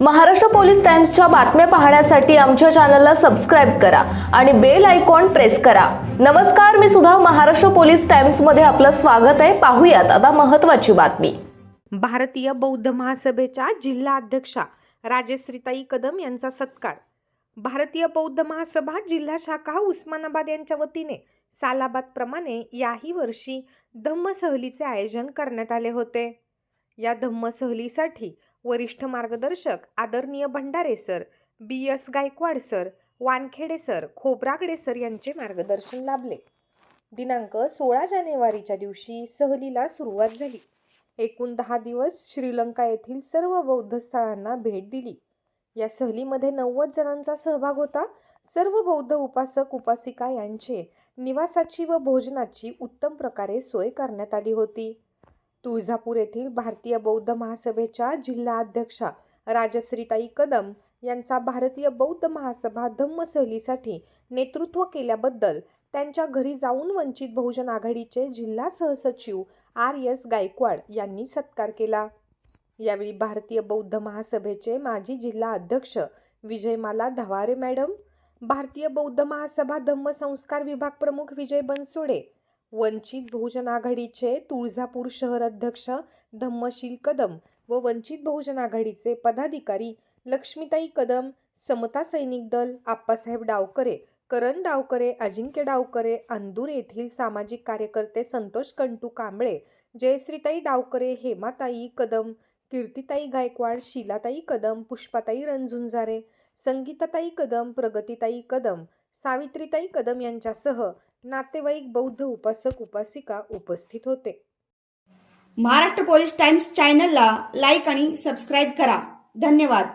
Maharashtra police टाइम्सच्या बातम्या पाहण्यासाठी आमच्या चॅनलला सबस्क्राईब करा आणि बेल आयकॉन प्रेस करा. नमस्कार मी सुद्धा महाराष्ट्र पोलीस टाइम्समध्ये आपलं स्वागत आहे. पाहूयात आता महत्त्वाची बातमी. भारतीय बौद्ध महासभेच्या जिल्हा अध्यक्षा राजश्रीताई कदम यांचा सत्कार. भारतीय बौद्ध महासभा जिल्हा शाखा उस्मानाबाद यांच्या वतीने सालाबाद प्रमाणे याही वर्षी धम्म सहलीचे आयोजन करण्यात आले होते. या धम्म सहलीसाठी वरिष्ठ मार्गदर्शक आदरणीय Bhandare sir B. S. Gaikwad sir Wankhede sir Khobragade sir यांचे मार्गदर्शन लाभले. दिनांक सोळा जानेवारीच्या दिवशी सहलीला सुरुवात झाली. एकूण दहा दिवस श्रीलंका येथील सर्व बौद्ध स्थळांना भेट दिली. या सहलीमध्ये नव्वद जणांचा सहभाग होता. सर्व बौद्ध उपासक उपासिका यांचे निवासाची व भोजनाची उत्तम प्रकारे सोय करण्यात आली होती. तुळजापूर येथील भारतीय बौद्ध महासभेच्या जिल्हा अध्यक्षा राजश्रीताई कदम यांचा भारतीय बौद्ध महासभा धम्म सहलीसाठी नेतृत्व केल्याबद्दल त्यांच्या घरी जाऊन वंचित बहुजन आघाडीचे जिल्हा सहसचिव आर एस गायकवाड यांनी सत्कार केला. यावेळी भारतीय बौद्ध महासभेचे माजी जिल्हा अध्यक्ष विजयमाला धवारे मॅडम भारतीय बौद्ध महासभा धम्म संस्कार विभाग प्रमुख विजय बनसोडे वंचित बहुजन आघाडीचे तुळजापूर शहर अध्यक्ष धम्मशील कदम व वंचित बहुजन आघाडीचे पदाधिकारी लक्ष्मीताई कदम समता सैनिक दल आप्पासाहेब डावकरे करण डावकरे अजिंक्य डावकरे अंदूर येथील सामाजिक कार्यकर्ते संतोष कंटू कांबळे जयश्रीताई डावकरे हेमाताई कदम कीर्तिताई गायकवाड शीलाताई कदम पुष्पाताई रणझुंजारे संगीताताई कदम प्रगतीताई कदम सावित्रीताई कदम यांच्यासह नातेवाईक बौद्ध उपासक उपासिका उपस्थित होते. महाराष्ट्र पोलीस टाइम्स चॅनलला लाईक आणि सबस्क्राईब करा. धन्यवाद.